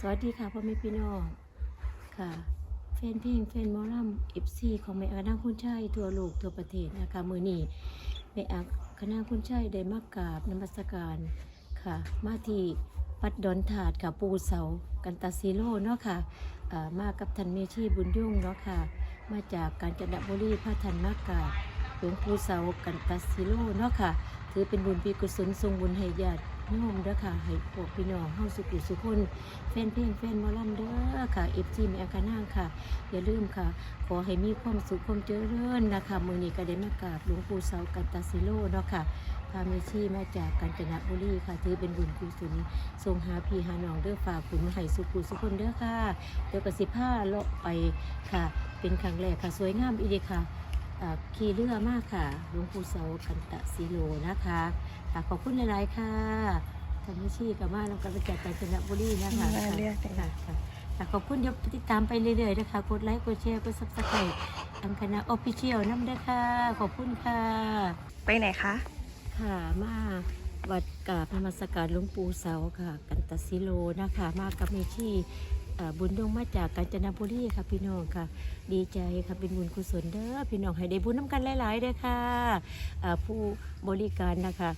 สวัสดีค่ะพ่อแม่พี่น้องค่ะแฟนเพลงแฟนมอลำเอฟซีของแม่อาคณะคุณชัยทั่วโลกทั่วประเทศนะคะมือนี้แม่อาคณะคุณชัยได้มากราบนมัสการค่ะ มาที่วัดดอนถาดค่ะปูเสากันตาซิโลเนาะค่ะมากับทันเมชีบุญยุ่งเนาะค่ะ มาจากกาญจนบุรีพระทันมากราบหลวงปู่เสากันตาซิโลเนาะค่ะ ถือเป็นบุญปีกุศลทรงบุญให้ญาติ โยมเด้อค่ะ ให้พวกพี่น้องเฮาสุขุสุขคนแฟนเพลงแฟนมอลำเด้อค่ะเอฟจีแม่อาคานาค่ะ อย่าลืมค่ะ ขอให้มีความสุขความเจริญนะคะมือนี้ก็ได้มากราบหลวงปู่เสากันตาซิโลเนาะค่ะพาเมชีมาจากกาญจนบุรีค่ะ ถือเป็นบุญกุศลทรงหาพี่หาน้องเด้อฝากคุณให้สุขุสุขคนเด้อค่ะ เดี๋ยวก็สิผ้าเลาะไปค่ะ เป็นครั้งแรกค่ะ สวยงามอีเดีค่ะ ขี่เรือมากค่ะหลวงปู่เสากันตะซิโลนะคะค่ะขอบคุณหลายๆค่ะทำให้ชีกับมาแล้วก็มาจากกาญจนบุรีนะคะมาเรียกค่ะค่ะค่ะขอบคุณเดี๋ยวติดตามไปเรื่อยๆนะคะกดไลค์กดแชร์กดซับสไครต์ทางคณะออฟฟิเชียลน้ำด้วยค่ะขอบคุณค่ะ ไปไหนคะ ค่ะมาวัดกราบนมัสการหลวงปู่เสาค่ะ กันตสิโลนะคะ มากับเมชี่เอ่อ บุญดวงมาจากกาญจนบุรีค่ะพี่น้องค่ะ ดีใจค่ะเป็นบุญกุศลเด้อพี่น้องให้ได้บุญน้ำกันหลายๆเด้อค่ะผู้บริการนะคะ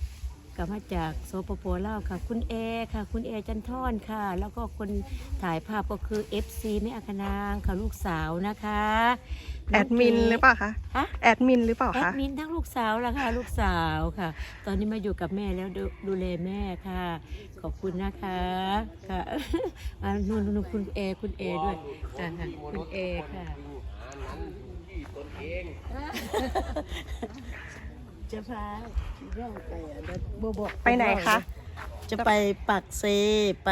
ก็มาจากโซปโปลาวค่ะ คุณเอค่ะ คุณเอจันทอนค่ะ แล้วก็คนถ่ายภาพก็คือ FC แม่อาคนางค่ะลูกสาวนะคะแอดมินหรือเปล่าคะฮะ แอดมินหรือเปล่าแอคะดมินทั้งลูกสาวแล้วค่ะ ลูกสาวค่ะ ตอนนี้มาอยู่กับแม่แล้วดูดูแลแม่ค่ะ ขอบคุณนะคะค่ะ อ่านู่นนู่นคุณเอคุณเอด้วยอ่าค่ะคุณเอค่ะ จะพาร่องไปอะเดี๋ยวบ่บอกไปไหนคะ จะไปปักเซ ไป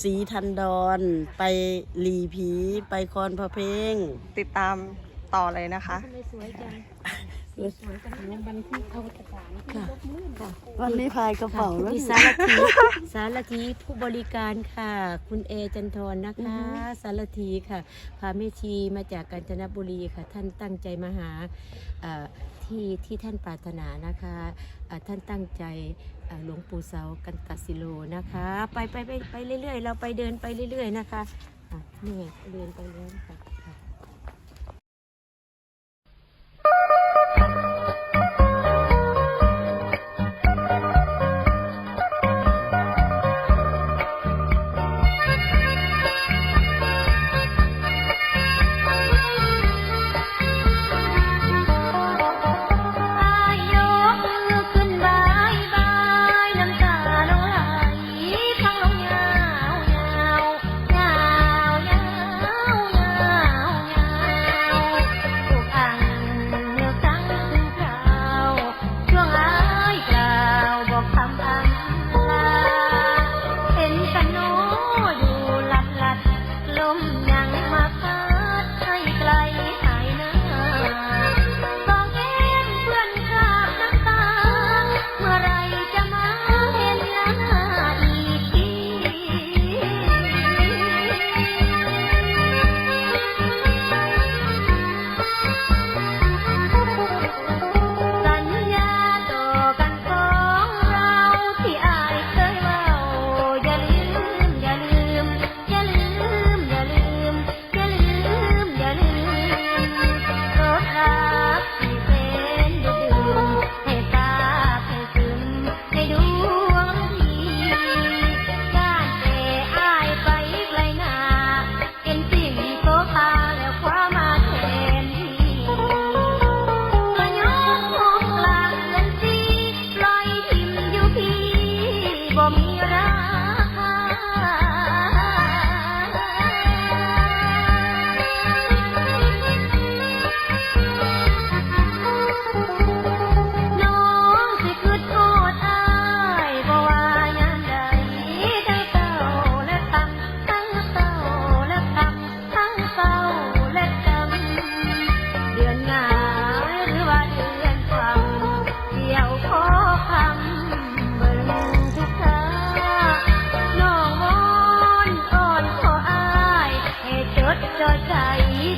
สีทันดอนไปหลีผี ไปคอนพระเพลงติดตามต่อเลยนะคะทำไมสวยจัง สวยจังบันที่เขาจะการค่ะค่ะวันนี้พายกระเป๋าแล้วพี่นี่สารทีสารทีผู้บริการค่ะ คุณเอจันทรนะคะ สารทีค่ะพาเมชีมาจากกาญจนบุรีค่ะ ท่านตั้งใจมาหาเอ่อที่ที่ท่านปรารถนานะคะเอ่อท่านตั้งใจเอ่อหลวงปู่เสากันตสิโลนะคะ ไปไปไปไปเรื่อยๆ เราไปเดินไปเรื่อย ๆ นะคะอะนี่ไงเดินไปเรื่อยค่ะ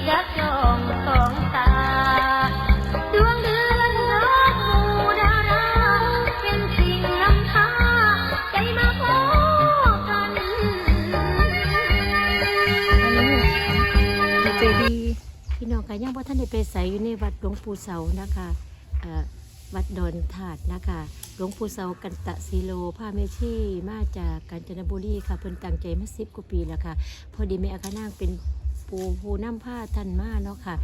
จัานมูดางค่าใจเจดีพี่น้องกันยังว่าท่านได้ไปใส่อยู่ในวัดหลวงปู่เสานะคะวัดดอนถาดนะคะ หลวงปู่เสากันตะซีโลผ้าเมชีมาจากกาญจนบุรีค่ะ เพิ่นตั้งใจมาสิบกว่าปีแล้วค่ะ พอดีแม่อาคานางเป็น ปูผู้นำผ้าท่านมาเนาะค่ะ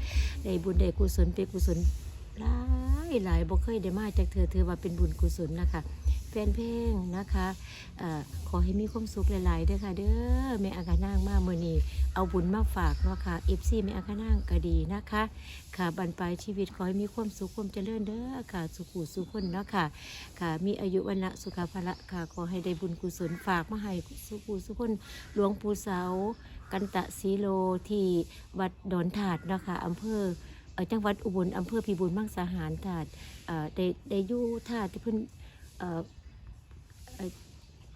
ได้บุญได้กุศลเป็นกุศลหลายหลายบ่เคยได้มาจากเธอเธอว่าเป็นบุญกุศลนะคะแฟนเพลงนะคะอขอให้มีความสุขหลายๆเด้อค่ะ เด้อแม่อาคานางมาเมื่อนี้เอาบุญมาฝากเนาะค่ะเอฟซีแม่อาคานางก็ดีนะคะ ค่ะบรรปลายชีวิตขอให้มีความสุขความเจริญเด้อค่ะ สุขุสุขคนเนาะค่ะ ค่ะ มีอายุวันละสุขภาละค่ะขอให้ได้บุญกุศลฝากมาให้สุขุสุขคนหลวงปู่เสา กันตะสีโลที่วัดดอนถาดนะคะอำเภอเจังหวัดอุบลอำเภอพิบูลมังสาหารถาดได้ได้ยู่ถาดที่เพิ่น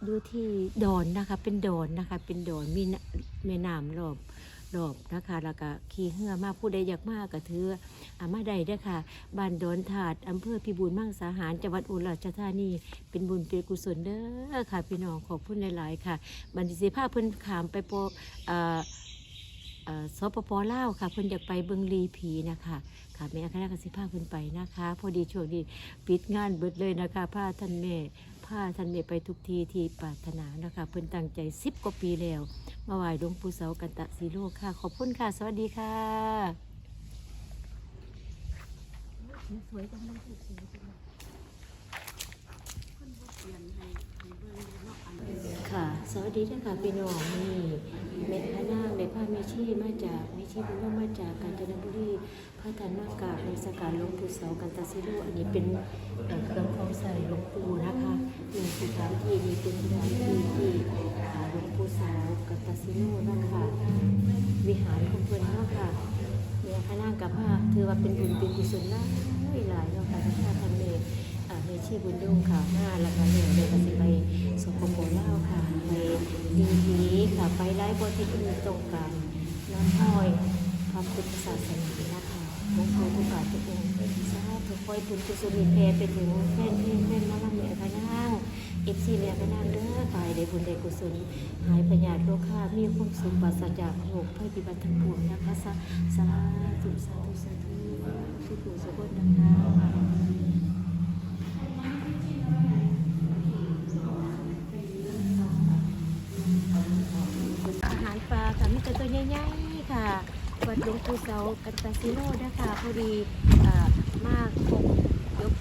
อยู่ที่ดอนนะคะเป็นดอนนะคะเป็นดอนมีแม่น้ำรอบ รอบนะคะแล้วก็ขี่เหือมาผู้ใดอยากมากก็ถืออามาได้เด้อค่ะบ้านดอนถาดอำเภอพิบูลมั่งสาหารจังหวัดอุบลราชธานี เป็นบุญเป็นกุศลเด้อค่ะ พี่น้องขอบคุณหลาย ๆ ค่ะบันทิสิภาเพิ่นขามไปโปเอ่อเอ่อสปปลาค่ะเพิ่นอยากไปเบิงลีผีนะคะค่ะแม่คณะกสิภาเพิ่นไปนะคะ พอดีช่วงนี้ปิดงานเบิดเลยนะคะพาท่านแม่ พาท่านแม่ไปทุกทีที่ปรารถนานะคะ เพิ่นตั้งใจสิบกว่าปีแล้ว มาไหว้หลวงปู่เสากันตะสีโลกค่ะ ขอบคุณค่ะ สวัสดีค่ะ สวยจังเลยสวยจังเลยค่ะ สวัสดีท่านค่ะพี่น้องนี่เมฆนางในพระเมชีมาจากเมชีบุญมาจากกาญจนบุรีพระธนากาในสการหลวงปู่เสากันตาซิโลอันนี้เป็นเครื่องของใส่หลวงปู่นะคะเป็นสถานที่นี้เป็นสถานที่ที่อ่าหลวงปู่เสากันตาซิโลนะคะวิหารของเพื่อนเนาะค่ะเมฆนางกับพระถือว่าเป็นบุญเป็นกุศลหลายหลายเนาะค่ะท่านท่านเมฆอ่าเมชีบุญดุงค่ะหน้าแล้วก็เนี่ยเดี๋ยวก็สิไปสปปลาวค่ะไปดีดีค่ะไปไล่บทที่อื่นตรงกัน น้ำห้อยพระพุทธศาสนานะคะหลวงพ่อทุกบาทุกองค์สาธุคอยบุญกุศลมีแผ่ไปถึงแฟนเพลงแฟนหมาลำเนี่ยพะนางเอฟซีเนี่ยพะนางเด้อตายได้บุญได้กุศลหายพยาธิโรคข้ามีความสุขปราศจากโรคภัยพิบัติทั้งปวงนะคะสาธุสาธุสาธุทุกผู้สุขคนนะคะ อาหารปลาค่ะมีแต่ตัวใหญ่ๆค่ะ ภูเสากันตาซิโน่นะคะพอดีมากคงยก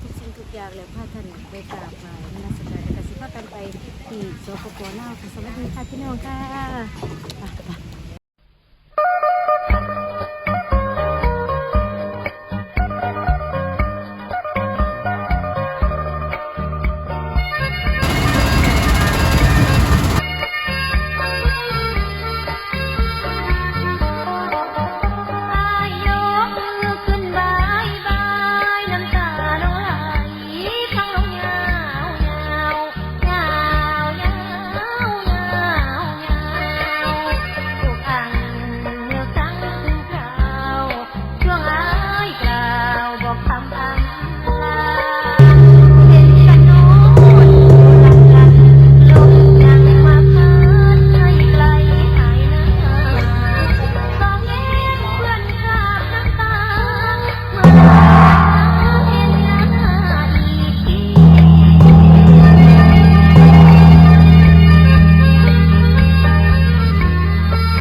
ทุกสิ่งทุกอย่างแล้วพระท่านไปกราบไหว้นมัสการแล้วก็สิพากันไปที่สปปลาวค่ะสวัสดีค่ะพี่น้องค่ะ